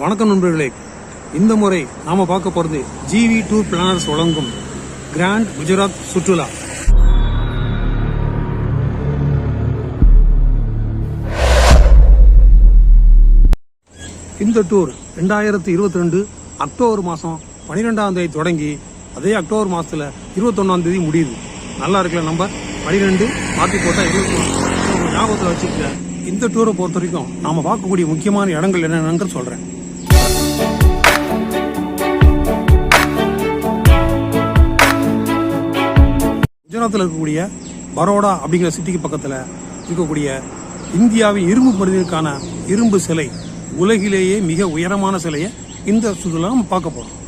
வணக்கம் நண்பர்களே. இந்த முறை நாம பார்க்க போறது ஜிவி டூர் பிளானர்ஸ் வழங்கும் கிராண்ட் குஜராத் சுற்றுலா. இந்த டூர் ரெண்டாயிரத்தி இருபத்தி ரெண்டு அக்டோபர் மாதம் பன்னிரெண்டாம் தேதி தொடங்கி அதே அக்டோபர் மாதத்தில் இருபத்தொன்னாம் தேதி முடியுது. நல்லா இருக்குல்ல நம்ம? பனிரெண்டு மாற்றி போட்டால் இருபத்தி ஞாபகத்தில் வச்சுக்க இந்த டூரை பொறுத்த வரைக்கும் நாம பார்க்கக்கூடிய முக்கியமான இடங்கள் என்னென்னு சொல்கிறேன் குஜராத்தில் இருக்கக்கூடிய பரோடா அப்படிங்கிற சிட்டிக்கு பக்கத்தில் இருக்கக்கூடிய இந்தியாவின் இரும்பு மனிதனுக்கான இரும்பு சிலை உலகிலேயே மிக உயரமான சிலையை இந்த சுற்றுலா நம்ம பார்க்க போகிறோம்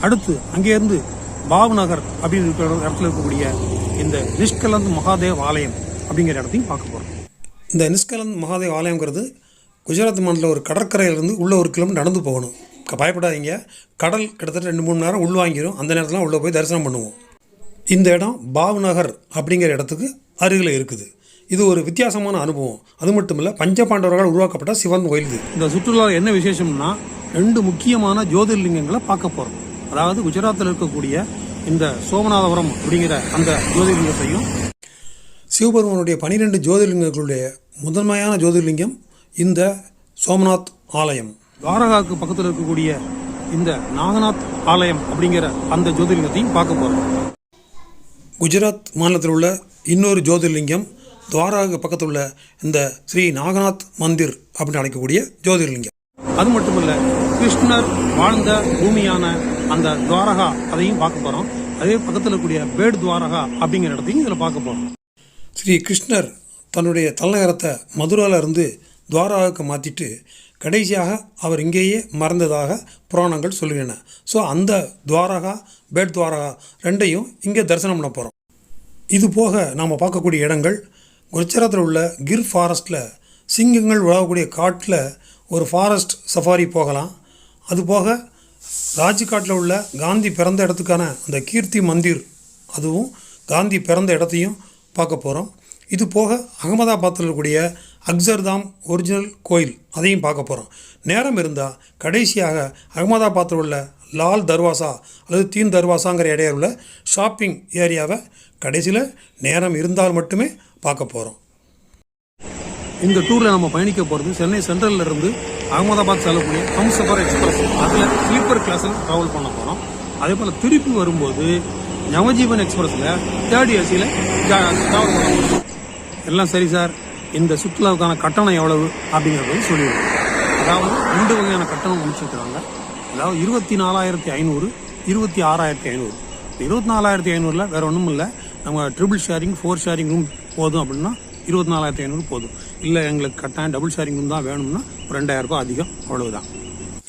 அடுத்து அங்கேருந்து பாவ்நகர் அப்படின்னு இருக்கிற இடத்துல இருக்கக்கூடிய இந்த நிஷ்கலந்த் மகாதேவ் ஆலயம் அப்படிங்கிற இடத்தையும் பார்க்க போகிறோம் இந்த நிஷ்கலந்த் மகாதேவ் ஆலயங்கிறது குஜராத் மாநில ஒரு கடற்கரையிலேருந்து உள்ள ஒரு கிலோமீட்டர் நடந்து போகணும். பயப்படாதீங்க. கடல் கிட்டத்தட்ட ரெண்டு மூணு நேரம் உள்வாங்கிரும் அந்த நேரத்தில் உள்ளே போய் தரிசனம் பண்ணுவோம். இந்த இடம் பாவ்நகர் அப்படிங்கிற இடத்துக்கு அருகில் இருக்குது. இது ஒரு வித்தியாசமான அனுபவம். அது மட்டும் இல்லை பஞ்சபாண்டவர்களால் உருவாக்கப்பட்ட சிவன் கோயில் இந்த சுற்றுலாவில் என்ன விசேஷம்னா ரெண்டு முக்கியமான ஜோதிர்லிங்கங்களை பார்க்க போகிறோம் அதாவது குஜராத்தில் இருக்கக்கூடிய இந்த சோமநாதபுரம் அப்படிங்கிற அந்த ஜோதிர்லிங்கத்தையும் சிவபெருமானுடைய பனிரெண்டு ஜோதிர்லிங்கங்களுடைய முதன்மையான ஜோதிர்லிங்கம் இந்த சோமநாத் ஆலயம். துவாரகாவுக்கு பக்கத்தில் இருக்கக்கூடிய இந்த நாகநாத் ஆலயம் அப்படிங்கிற அந்த ஜோதிர்லிங்கத்தையும் பார்க்க போகிறோம் குஜராத் மாநிலத்தில் உள்ள இன்னொரு ஜோதிர்லிங்கம் துவாராக பக்கத்தில் உள்ள இந்த ஸ்ரீ நாகநாத் மந்திர் அப்படின்னு அழைக்கக்கூடிய ஜோதிர்லிங்கம். அது மட்டுமல்ல கிருஷ்ணர் வாழ்ந்த பூமியான அந்த துவாரகா அதையும் பார்க்க போகிறோம் அதே பக்கத்தில் இருக்கக்கூடிய பேட் துவாரகா அப்படிங்கிற இடத்தையும் இதில் பார்க்க போகிறோம் ஸ்ரீ கிருஷ்ணர் தன்னுடைய தலைநகரத்தை மதுராவில் இருந்து துவாராவுக்கு மாற்றிட்டு கடைசியாக அவர் இங்கேயே மறந்ததாக புராணங்கள் சொல்கின்றன. ஸோ அந்த துவாரகா பேட் துவாரகா ரெண்டையும் இங்கே தரிசனம் பண்ண போகிறோம் இது போக நாம் பார்க்கக்கூடிய இடங்கள் குஜராத்தில் உள்ள கிர் ஃபாரஸ்ட்டில் சிங்கங்கள் உழவக்கூடிய காட்டில் ஒரு ஃபாரஸ்ட் சஃபாரி போகலாம். அது போக ராஜ்காட்டில் உள்ள காந்தி பிறந்த இடத்துக்கான அந்த கீர்த்தி மந்திர் அதுவும் காந்தி பிறந்த இடத்தையும் பார்க்க போகிறோம் இது போக அகமதாபாத்தில் இருக்கக்கூடிய அக்சர்தாம் ஒரிஜினல் கோயில் அதையும் பார்க்க போகிறோம் நேரம் இருந்தால் கடைசியாக அகமதாபாத்தில் உள்ள லால் தர்வாசா அல்லது தீன் தர்வாசாங்கிற இடையில உள்ள ஷாப்பிங் ஏரியாவை கடைசியில் நேரம் இருந்தால் மட்டுமே பார்க்க போகிறோம் இந்த டூரில் நம்ம பயணிக்க போகிறது சென்னை சென்ட்ரல்ல இருந்து அகமதாபாத் செல்லக்கூடிய ஹம்சஃபர் எக்ஸ்பிரஸ் அதில் ஸ்லீப்பர் கிளாஸில் ட்ராவல் பண்ண போகிறோம் அதே போல் திருப்பி வரும்போது நவஜீவன் எக்ஸ்பிரஸில் தேர்ட் ஏசியில் ட்ராவல் பண்ண போகிறோம் எல்லாம் சரி சார் இந்த சுற்றுலாவுக்கான கட்டணம் எவ்வளவு அப்படிங்கிறத சொல்லிடுவோம். அதாவது ரெண்டு வகையான கட்டணம் முடிச்சிருக்கிறாங்க. அதாவது இருபத்தி நாலாயிரத்தி ஐநூறு இருபத்தி ஆறாயிரத்தி ஐநூறு. இருபத்தி நாலாயிரத்தி ஐநூறுல வேறு ஒன்றும் இல்லை நம்ம triple sharing four sharing room போதும் அப்படின்னா இருபத்தி நாலாயிரத்தி ஐநூறு போதும். இல்லை எங்களுக்கு கட்டாயம் டபுள் ஷேரிங் ரூம் தான் வேணும்னா ஒரு ரெண்டாயிரம் ரூபாய் அதிகம் அவ்வளவுதான்.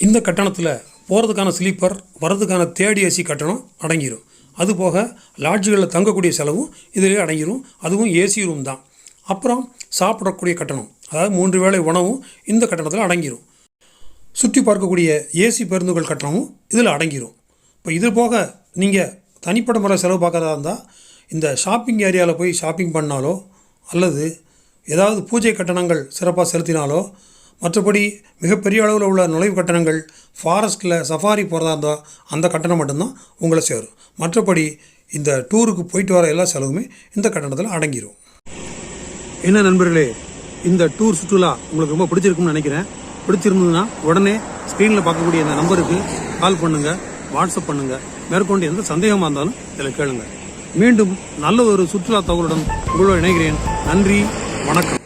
இந்த கட்டணத்தில் போகிறதுக்கான ஸ்லீப்பர் வர்றதுக்கான தேர்ட் ஏசி கட்டணம் அடங்கிடும் அதுபோக லாட்ஜுகளில் தங்கக்கூடிய செலவும் இதிலே அடங்கிடும் அதுவும் ஏசி ரூம் தான். அப்புறம் சாப்பிடக்கூடிய கட்டணம் அதாவது மூன்று வேளை உணவும் இந்த கட்டணத்தில் அடங்கிடும் சுற்றி பார்க்கக்கூடிய ஏசி பேருந்துகள் கட்டணமும் இதில் அடங்கிடும் இப்போ இது போக நீங்கள் தனிப்பட்ட முறை செலவு பார்க்குறதா இருந்தால் இந்த ஷாப்பிங் ஏரியாவில் போய் ஷாப்பிங் பண்ணாலோ அல்லது ஏதாவது பூஜை கட்டணங்கள் சிறப்பாக செலுத்தினாலோ மற்றபடி மிகப்பெரிய அளவில் உள்ள நுழைவு கட்டணங்கள் ஃபாரஸ்ட்டில் சஃபாரி போகிறதா இருந்தால் அந்த கட்டணம் மட்டும்தான் உங்களை சேரும். மற்றபடி இந்த டூருக்கு போயிட்டு வர எல்லா செலவுமே இந்த கட்டணத்தில் அடங்கிடும் என்ன நண்பர்களே இந்த டூர் சுற்றுலா உங்களுக்கு ரொம்ப பிடிச்சிருக்கும்னு நினைக்கிறேன். பிடிச்சிருந்ததுன்னா உடனே ஸ்க்ரீனில் பார்க்கக்கூடிய இந்த நம்பருக்கு கால் பண்ணுங்கள் வாட்ஸ்அப் பண்ணுங்கள் மேற்கொண்டு எந்த சந்தேகமாக இருந்தாலும் இதில் கேளுங்கள் மீண்டும் நல்ல ஒரு சுற்றுலா தகவலுடன் உங்களோடு இணைகிறேன். நன்றி வணக்கம்.